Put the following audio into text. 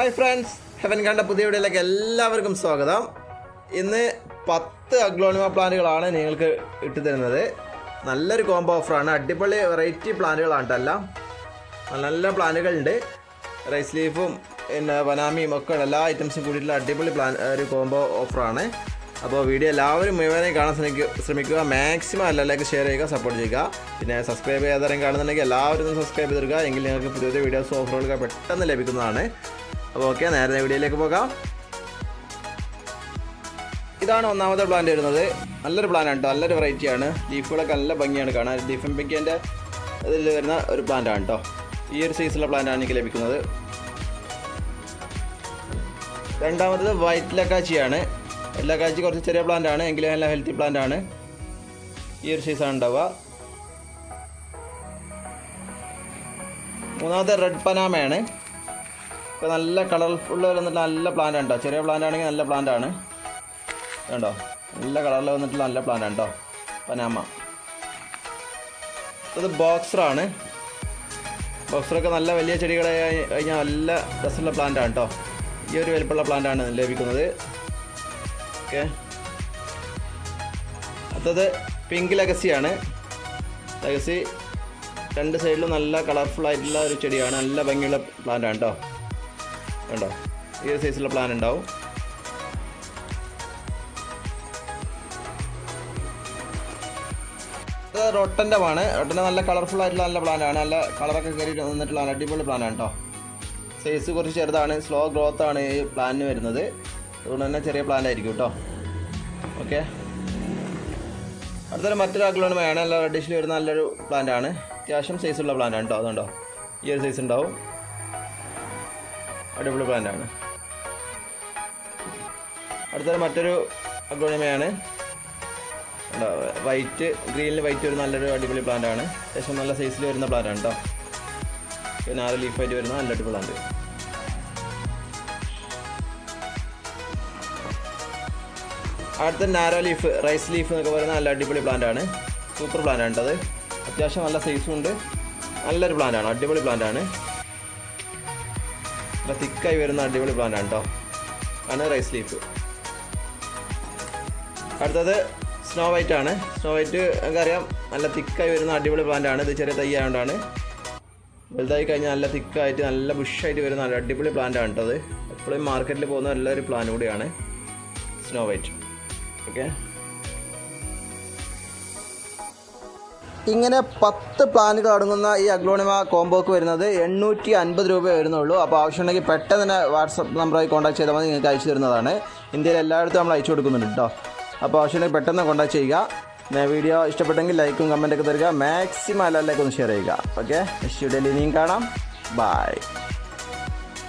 Hi friends heaven കണ്ട പുതിയ വീഡിയോയിലേക്ക് എല്ലാവർക്കും സ്വാഗതം. ഇന്ന് പത്ത് അഗ്ലോണിമ പ്ലാന്റുകളാണ് നിങ്ങൾക്ക് ഇട്ടു തരുന്നത് നല്ലൊരു കോംബോ ഓഫറാണ് അടിപൊളി വെറൈറ്റി പ്ലാന്റുകളാണ് കേട്ടോ എല്ലാം. നല്ല നല്ല പ്ലാന്റുകളുണ്ട്. റൈസ് ലീഫും പിന്നെ വനാമിയും ഒക്കെ എല്ലാ ഐറ്റംസും കൂടിയിട്ടുള്ള അടിപൊളി പ്ലാൻ ഒരു കോംബോ ഓഫറാണ് അപ്പോൾ വീഡിയോ എല്ലാവരും മുഴുവനായി കാണാൻ ശ്രമിക്കുക. ശ്രമിക്കുക മാക്സിമം എല്ലാവരിലേക്ക് ഷെയർ ചെയ്യുക സപ്പോർട്ട് ചെയ്യുക. പിന്നെ സബ്സ്ക്രൈബ് ചെയ്യാതെ കാണുന്നുണ്ടെങ്കിൽ എല്ലാവരും സബ്സ്ക്രൈബ് ചെയ്തിരിക്കുക എങ്കിൽ നിങ്ങൾക്ക് പുതിയ പുതിയ വീഡിയോസ് ഓഫറുകൾ പെട്ടെന്ന് ലഭിക്കുന്നതാണ്. അപ്പോൾ ഓക്കെ നേരെ വീഡിയോയിലേക്ക് പോകാം. ഇതാണ് ഒന്നാമത്തെ പ്ലാന്റ് വരുന്നത്. നല്ലൊരു പ്ലാന്റ് കേട്ടോ നല്ലൊരു വെറൈറ്റിയാണ് ലീഫുകളൊക്കെ നല്ല ഭംഗിയാണ് കാണാൻ. ഡിഫംബിക്കന്റെ ഇതിൽ വരുന്ന ഒരു പ്ലാന്റ് ആണ് കേട്ടോ ഈ ഒരു സൈസുള്ള പ്ലാന്റ് ആണ് എനിക്ക് ലഭിക്കുന്നത്. രണ്ടാമത്തത് വൈറ്റ് ലക്കാച്ചിയാണ്. ലക്കാച്ചി കുറച്ച് ചെറിയ പ്ലാന്റ് ആണ് എങ്കിലും നല്ല ഹെൽത്തി പ്ലാന്റ് ആണ്. ഈ ഒരു സൈസാണ് ഉണ്ടാവുക. മൂന്നാമത്തെ റെഡ് പനാമയാണ് ഇപ്പോൾ നല്ല കളർഫുൾ വന്നിട്ട് നല്ല പ്ലാന്റ് ഉണ്ടോ ചെറിയ പ്ലാന്റ് ആണെങ്കിൽ നല്ല പ്ലാന്റ് ആണ്. കണ്ടോ? നല്ല കളറിൽ വന്നിട്ട് നല്ല പ്ലാന്റ് ഉണ്ടോ പനാമ. ഇത് ബോക്സറാണ് ബോക്സറൊക്കെ നല്ല വലിയ ചെടികളെ കഴിഞ്ഞാൽ നല്ല രസമുള്ള പ്ലാന്റ് ആണ് കേട്ടോ ഈ ഒരു വലിപ്പമുള്ള പ്ലാന്റ് ആണ് ലഭിക്കുന്നത്. ഓക്കെ അടുത്തത് പിങ്ക് ലെഗസിയാണ് ലെഗസി രണ്ട് സൈഡിലും നല്ല കളർഫുൾ ആയിട്ടുള്ള ഒരു ചെടിയാണ്. നല്ല ഭംഗിയുള്ള പ്ലാന്റ് ആണ് കേട്ടോ കണ്ടോ? ഈ സൈസിലുള്ള പ്ലാൻ ഉണ്ടാവും. ഇത് റൊട്ടന്റെ ആണ് റൊട്ടന്റെ നല്ല കളർഫുൾ ആയിട്ടുള്ള നല്ല പ്ലാനാണ് നല്ല കളറൊക്കെ കയറി വന്നിട്ടുള്ള നല്ല അടിപൊളി പ്ലാനാണ് കേട്ടോ സൈസ് കുറച്ച് ചെറുതാണ്. സ്ലോ ഗ്രോത്ത് ആണ് ഈ പ്ലാനിന് വരുന്നത്. അതുകൊണ്ട് തന്നെ ചെറിയ പ്ലാൻ ആയിരിക്കും കേട്ടോ ഓക്കെ അടുത്തൊരു മറ്റൊരു അഗ്ലോണമയാണ് നല്ല റെഡിഷിൽ വരുന്ന നല്ലൊരു പ്ലാന്റാണ് അത്യാവശ്യം സൈസുള്ള പ്ലാനാണ് കേട്ടോ അതുണ്ടോ? ഈ ഒരു സൈസ് ഉണ്ടാവും. അടിപൊളി പ്ലാന്റ് ആണ്. അടുത്തൊരു മറ്റൊരു അഗ്രോണിമയാണ് വൈറ്റ് ഗ്രീനിൽ വൈറ്റ് ഒരു നല്ലൊരു അടിപൊളി പ്ലാന്റ് ആണ്. അത്യാവശ്യം നല്ല സൈസിൽ വരുന്ന പ്ലാന്റാണ് കേട്ടോ പിന്നെ ആറ് ലീഫായിട്ട് വരുന്ന നല്ല അടിപൊളി പ്ലാന്റ് അടുത്ത നാരോ ലീഫ് റൈസ് ലീഫ് എന്നൊക്കെ പറയുന്ന നല്ല അടിപൊളി പ്ലാന്റ് ആണ്. സൂപ്പർ പ്ലാന്റാണ് അത്. അത്യാവശ്യം നല്ല സൈസും ഉണ്ട്. നല്ലൊരു പ്ലാന്റ് ആണ് അടിപൊളി പ്ലാന്റ് ആണ്. നല്ല തിക്കായി വരുന്ന അടിപൊളി പ്ലാന്റ് ആണ് കേട്ടോ ആണ് റൈസ് ലീഫ് അടുത്തത് സ്നോ വൈറ്റ് ആണ്. സ്നോ വൈറ്റ് നമുക്കറിയാം നല്ല തിക്കായി വരുന്ന അടിപൊളി പ്ലാന്റ് ആണ്. ഇത് ചെറിയ തൈ ആയതുകൊണ്ടാണ് വലുതായി കഴിഞ്ഞാൽ നല്ല തിക്കായിട്ട് നല്ല ബുഷായിട്ട് വരുന്ന നല്ല അടിപൊളി പ്ലാന്റ് ആണ് കേട്ടോ അത്. എപ്പോഴും മാർക്കറ്റിൽ പോകുന്ന നല്ലൊരു പ്ലാൻ കൂടിയാണ് സ്നോ വൈറ്റ് ഓക്കെ ഇങ്ങനെ പത്ത് പ്ലാനുകൾ അടങ്ങുന്ന ഈ അഗ്ലോണിമ കോംബോക്ക് വരുന്നത് എണ്ണൂറ്റി അൻപത് രൂപ വരുന്നുള്ളൂ. അപ്പോൾ ആവശ്യമുണ്ടെങ്കിൽ പെട്ടെന്ന് തന്നെ വാട്സപ്പ് നമ്പറായി കോൺടാക്ട് ചെയ്താൽ മതി നിങ്ങൾക്ക് അയച്ചു തരുന്നതാണ്. ഇന്ത്യയിൽ എല്ലായിടത്തും നമ്മൾ അയച്ചു കൊടുക്കുന്നുണ്ട് കേട്ടോ അപ്പോൾ ആവശ്യമുണ്ടെങ്കിൽ പെട്ടെന്ന് കോൺടാക്ട് ചെയ്യുക. വീഡിയോ ഇഷ്ടപ്പെട്ടെങ്കിൽ ലൈക്കും കമന്റൊക്കെ തരിക. മാക്സിമം എല്ലാവരിലേക്കും ഒന്ന് ഷെയർ ചെയ്യുക. ഓക്കെ നെക്സ്റ്റ് വീഡിയോയിൽ കാണാം. ബൈ